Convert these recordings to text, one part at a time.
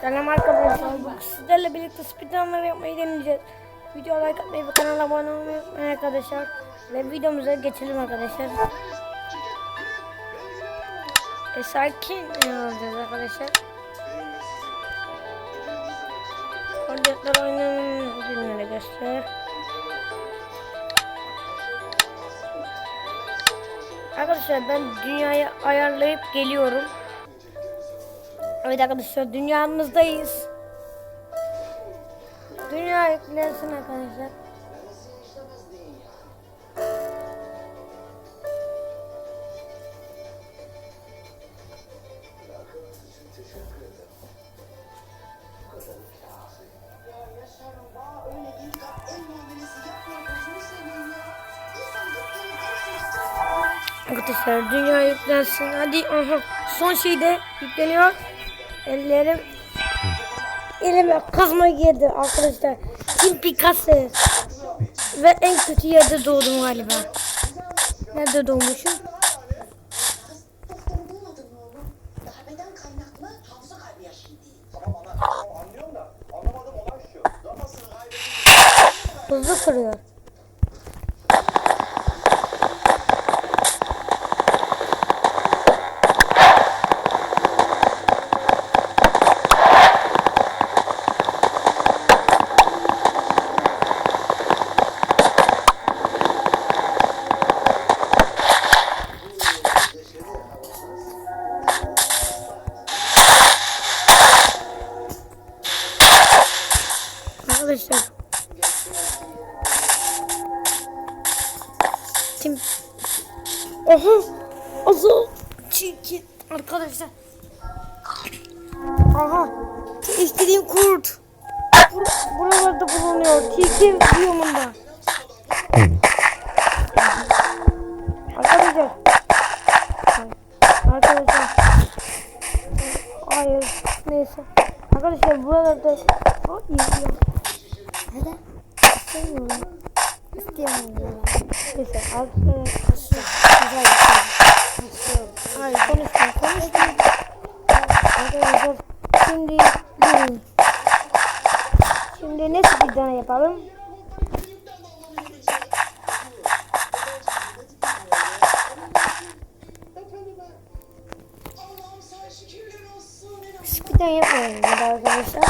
Selam arkadaşlar. Sizlerle birlikte speedrunları yapmayı deneyeceğiz. Video like atmayı ve kanala abone olmayı unutmayın arkadaşlar. Ve videomuza geçelim arkadaşlar. E, sakin olacağız arkadaşlar. Koordinatlar oyunun günleri göster. Arkadaşlar ben dünyayı ayarlayıp geliyorum. Evet arkadaşlar dünyamızdayız. Dünya yüklensin arkadaşlar. Arkadaşlar dünya yüklensin. Hadi aha. Son şey de yükleniyor. Ellerim elime kazma girdi arkadaşlar. Kim Picasso. Ve en kötü yerde doğdum galiba. Nerede doğmuşum? Doktor bulmadın Hayır. Neyse. Arkadaşlar buralarda o izliyor. Neden? İstemiyorum. İstemiyorum. Neyse arkadaşlar. Güzel Hayır konuşma konuşma. Arkadaşlar şimdi. Şimdi ne speedrun yapalım? Yapmayalım burada arkadaşlar.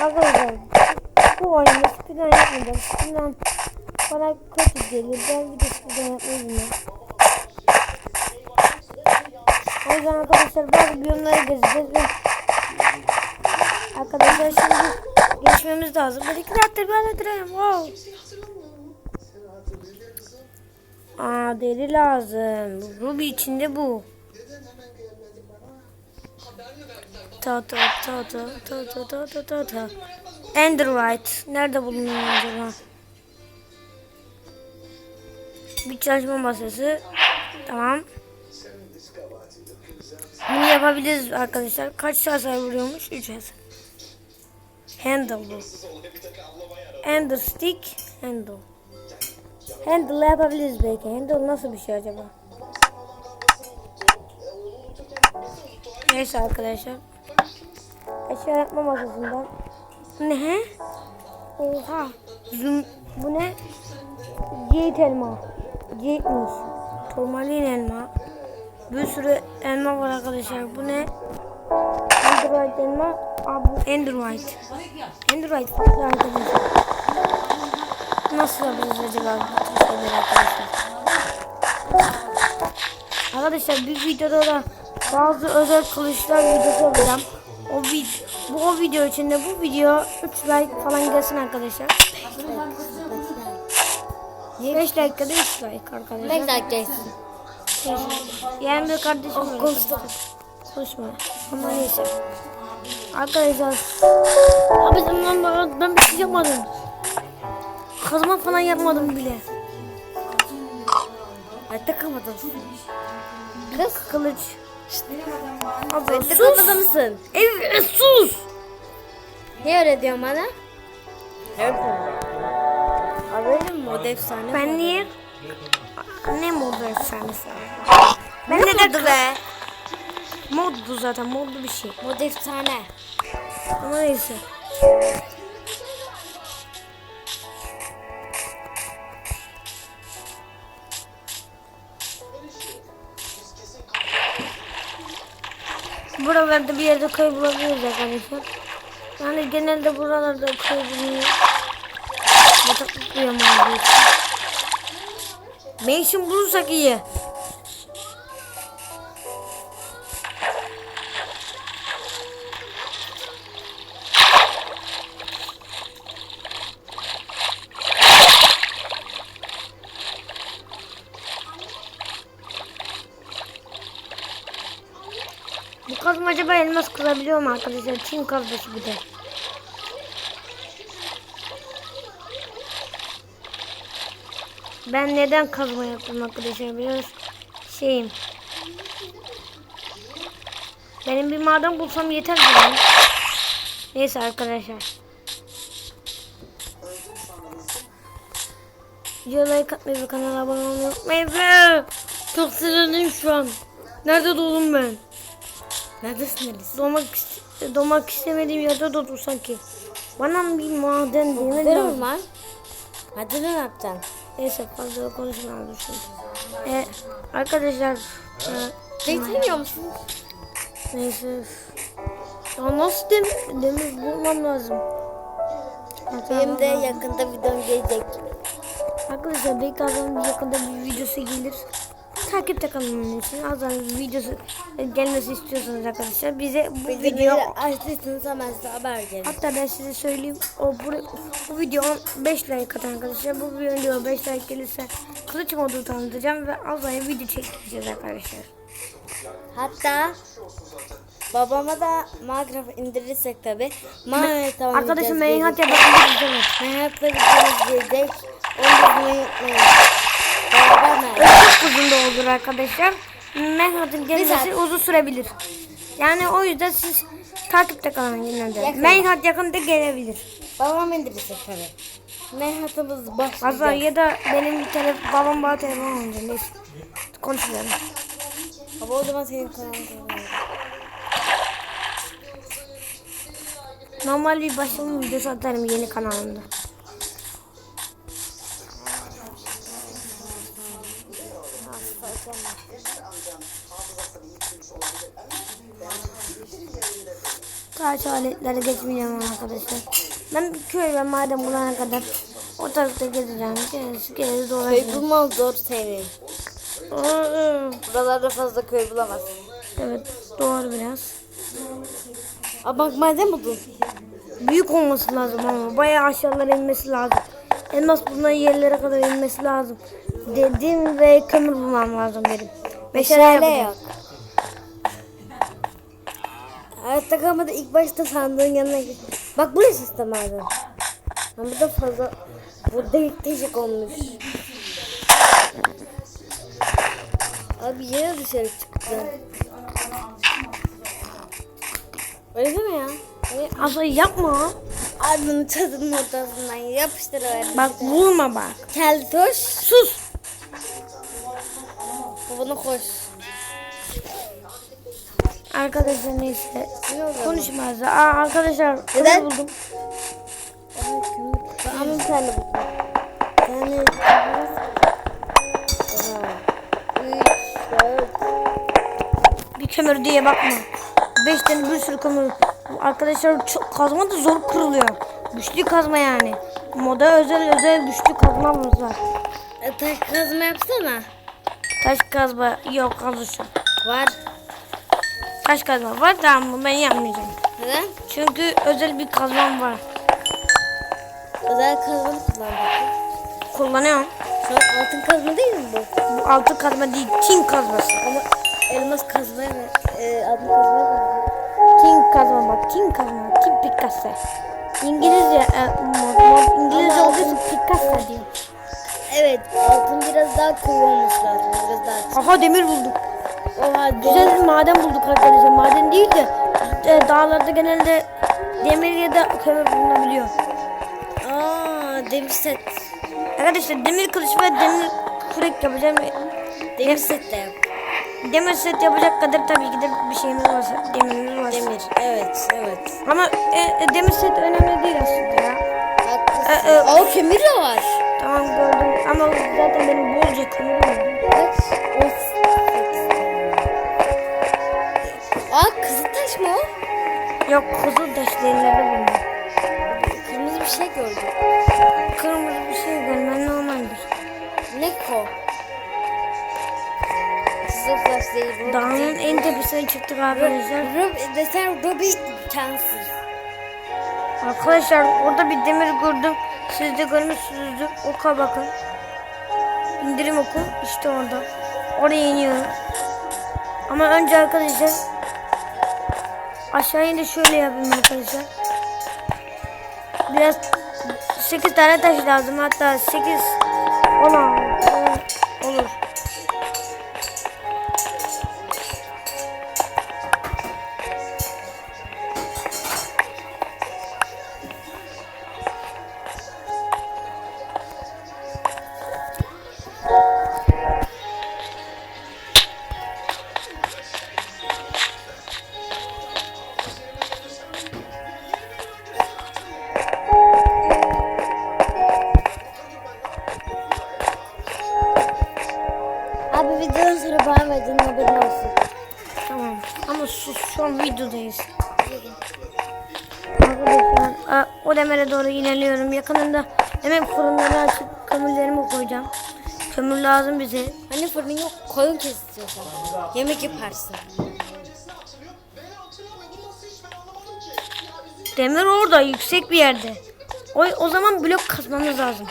Arkadaşlar bu oyunda speedrun yapmayacağım. Speedrun bana kötü geliyor. Ben bir de speedrun yapmayı bilmiyorum. O yüzden arkadaşlar bazı biyomları gezeceğiz ve Arkadaşlar şimdi geçmemiz lazım. Bir iki saattir ben öldüreyim. Wow. Aa deri lazım. Ruby içinde bu. Ta ta ta ta ta ta ta ta ta ta. Enderwhite. Nerede bulunuyor acaba? Bir çalışma masası. Tamam. Bunu yapabiliriz arkadaşlar. Kaç hasar vuruyormuş? 3 hasar. Handle bu. Ender stick. Handle. Handle yapabiliriz belki. Handle nasıl bir şey acaba? Neyse arkadaşlar. Eşya yapma masasından. Ne? Oha. Zoom. Bu ne? Yiğit elma. Yiğitmiş. Turmalin elma. Bir sürü elma var arkadaşlar. Bu ne? Android elma. Aa, bu Android. Android farklı arkadaşlar. Nasıl yapacağız acaba? Arkadaşlar bir videoda da bazı özel kılıçlar videosu yapacağım. O vid bu o video için de bu video 3 like falan gelsin arkadaşlar. 5 dakikada 3 like arkadaşlar. Ben de gelsin. Yani bir kardeşim var. konuştum. Konuşma. Ama neyse. Arkadaşlar. Abi ben, ben, ben bir şey yapmadım. Kazma falan yapmadım bile. Ay takamadım. Kız kılıç. Abla sus. takamadı mısın? Evet sus. Ne öğretiyorsun bana? Evet. Abi mod efsane. Ben niye? Ne modu efsanesi? Ben ne dedi be? Mod bu zaten modlu bir şey. Mod efsane. Ama neyse. Buralarda bir yerde köy bulabiliriz arkadaşlar. Yani genelde buralarda köy bulunuyor. Bataklık duyamam Mansion bulursak iyi. Acaba elmas kırabiliyor mu arkadaşlar? Çin kazması bir de. Ben neden kazma yaptım arkadaşlar? Biraz şeyim. Benim bir maden bulsam yeter yani. Neyse arkadaşlar. Videoya like atmayı ve kanala abone olmayı unutmayın. Çok sinirliyim şu an. Nerede doğdum ben? Neredesin Elis? Doğmak, ist- doğmak istemediğim yerde doğdum sanki. Bana bir maden demir Gidelim lazım. lan. Hadi ne yapacaksın? Neyse fazla konuşmayalım şimdi. E, arkadaşlar e, Beklemiyor musun? neyse. Ya nasıl demir, demir bulmam lazım. Benim de yakında videom gelecek. Arkadaşlar belki Azam'ın yakında bir videosu gelir. Takipte kalın için Azam'ın videosu gelmesi istiyorsanız arkadaşlar bize bu video Videoyu açtıysanız hemen size haber gelir. Hatta ben size söyleyeyim. O bu, bu video 5 like atan arkadaşlar. Bu video 5 like gelirse kılıç modu tanıtacağım ve Azra'ya video çekeceğiz arkadaşlar. Hatta babama da Minecraft indirirsek tabi. Minecraft tamam. Arkadaşım Meyhat ya bakın izlemek. Minecraft'ta videomuz gelecek. Onu unutmayın. Beraber? Çok uzun da olur arkadaşlar. Meyhat'ın gelmesi uzun sürebilir. Yani o yüzden siz takipte kalın yine de. Meyhat yakında gelebilir. Babam indirirsek tabi. Minecraft'ımız Azra başlayacak. ya da benim bir tane babam bana telefon alınca neyse. Konuşmayalım. Baba o zaman senin kanalın. Normal bir başlama videosu atarım yeni kanalımda. Taş aletlere geçmeyeceğim arkadaşlar. Ben bir köy ve maden bulana kadar o tarafta gezeceğim. Gerisi Köy dolaşacağım. bulman zor senin. Buralarda fazla köy bulamazsın. Evet doğru biraz. Aa bak maden buldum. Büyük olması lazım ama bayağı aşağılara inmesi lazım. Elmas bulunan yerlere kadar inmesi lazım. Dedim ve kömür bulmam lazım benim. Meşale Meşale yok. Hayatta kalmadı ilk başta sandığın yanına git. Bak burası işte maden. Ama bu da fazla bu delik olmuş. Abi yine dışarı çıktı. Öyle değil mi ya? Öyle Asla yapma. ardını çadının ortasından yapıştırıver. Bak vurma bak. Keltoş. Sus. Babana koş. Arkadaşlar neyse. Konuşmaz. Aa, arkadaşlar Neden? buldum. Ama bir tane buldum. Dört. Bir kömür diye bakma. Beş tane bir sürü kömür. Arkadaşlar çok, kazma da zor kırılıyor. Güçlü kazma yani. Moda özel özel güçlü kazmamız var. E, taş kazma yapsana. Taş kazma yok kazışım. Var. Taş kazma var tamam mı ben yapmayacağım. Neden? Çünkü özel bir kazmam var. Özel kazmanı kullandık. Kullanıyorum. Şu an altın kazma değil mi bu? Bu altın kazma değil, tin kazması. Ama elmas kazmaya mı? E, altın kazmaya mı? Tin kazma bak, tin kazma, tin Picasso. İngilizce, e, mod, İngilizce olduğu için Picasso diyor. Evet. Altın biraz daha koyu olması lazım. Biraz daha. Aha demir bulduk. Oha. Güzel bir maden bulduk arkadaşlar. Maden değil de e, dağlarda genelde demir ya da kömür bulunabiliyor. Aa, demir set. Arkadaşlar demir kılıç ve demir kürek yapacağım. Demir set de yap. demir set yapacak kadar tabii ki de bir şeyimiz varsa demirimiz varsa. Demir. Evet, evet. Ama e, e, demir set önemli değil aslında ya. Haklısın. E, e, Aa, kömür de var. Tamam gördüm ama zaten benim bolca kömürüm var. Kaç? Of. Kızıltaş mı o? Yok kızıl taş değillerde bunlar. Kırmızı bir şey gördüm. Kırmızı bir şey görmen normaldir. Ne ko? Kızıltaş değil. Ruby Dağın değil. en tepesine çıktık arkadaşlar. Ruby, desen Ruby imkansız. Arkadaşlar orada bir demir gördüm. Siz de görmüşsünüzdür. Oka bakın. İndirim oku işte orada. Oraya iniyorum. Ama önce arkadaşlar aşağıya da şöyle yapayım arkadaşlar. Biraz 8 tane taş lazım hatta 8 olan demire doğru ilerliyorum. Yakınında hemen fırınları açıp kömürlerimi koyacağım. Kömür lazım bize. Hani fırın yok koyun kes istiyorsan. Yemek yaparsın. Demir orada yüksek bir yerde. O, o zaman blok kazmamız lazım.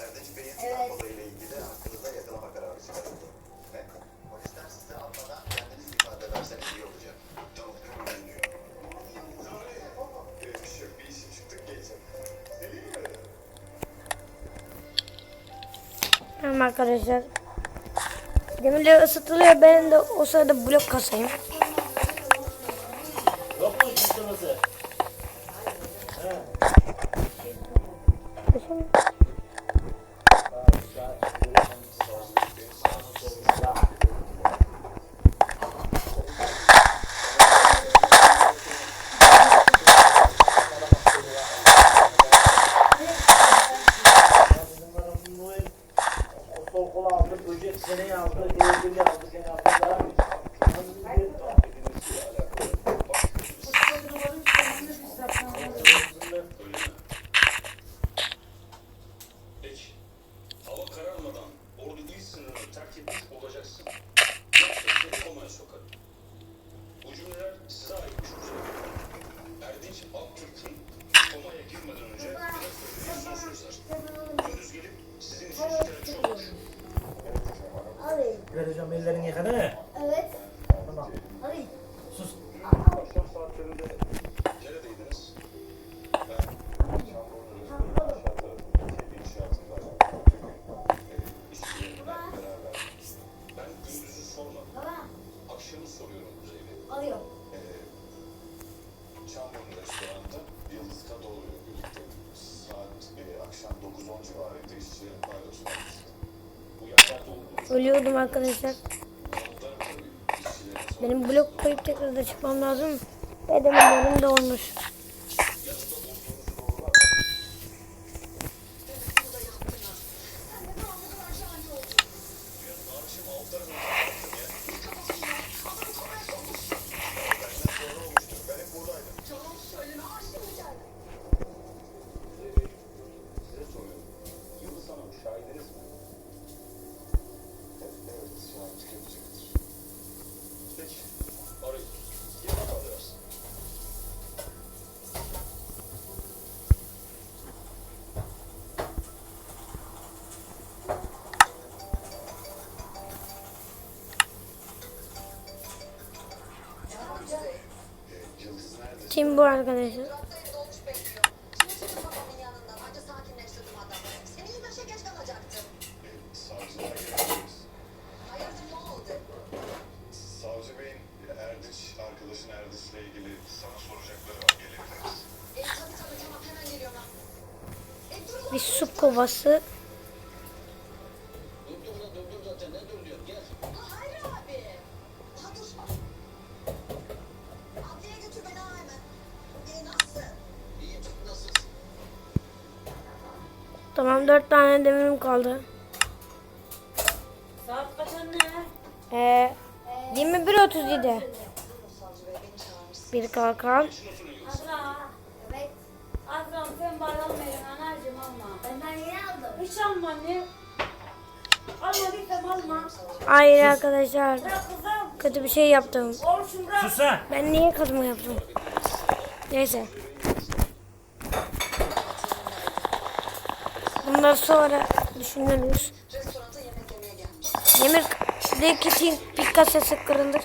Erdinç Bey'in olayıyla ilgili aklınıza yakalama kararı çıkarıldı. Polisler size almadan kendiniz ifade ederseniz iyi olacak. Tamam arkadaşlar. Demirler ısıtılıyor. Ben de o sırada blok kasayım. Alıyor. E, Çamlıurfa restoranda Yıldız Kadıoğlu'yla birlikte saat e, akşam 9-10 civarında işçilerin. Bu yerlerde olduğunuz Ölüyordum arkadaşlar. Benim blok koyup tekrar da çıkmam lazım. Demirlerim de olmuş. var arkadaşlar. Bir su kovası Ee, 21.37 Bir kalkan Azra Evet Azra sen bardağımı verin anacığım alma. Benden yeni aldım. Hiç alma anne. Almadıysam alma. Hayır arkadaşlar. Kötü bir şey yaptım. Oruçum bırak. Sus ha Ben niye kazma yaptım? Neyse. Bundan sonra düşünürüz. Yemek Linkit'in Picasso'su kırılır.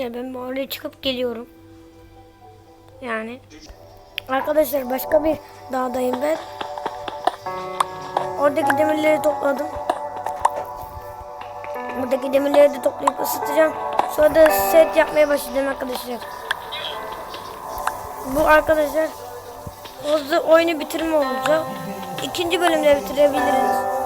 Arkadaşlar ben oraya çıkıp geliyorum. Yani. Arkadaşlar başka bir dağdayım ben. Oradaki demirleri topladım. Buradaki demirleri de toplayıp ısıtacağım. Sonra da set yapmaya başlayacağım arkadaşlar. Bu arkadaşlar hızlı oyunu bitirme olacak. İkinci bölümde bitirebiliriz.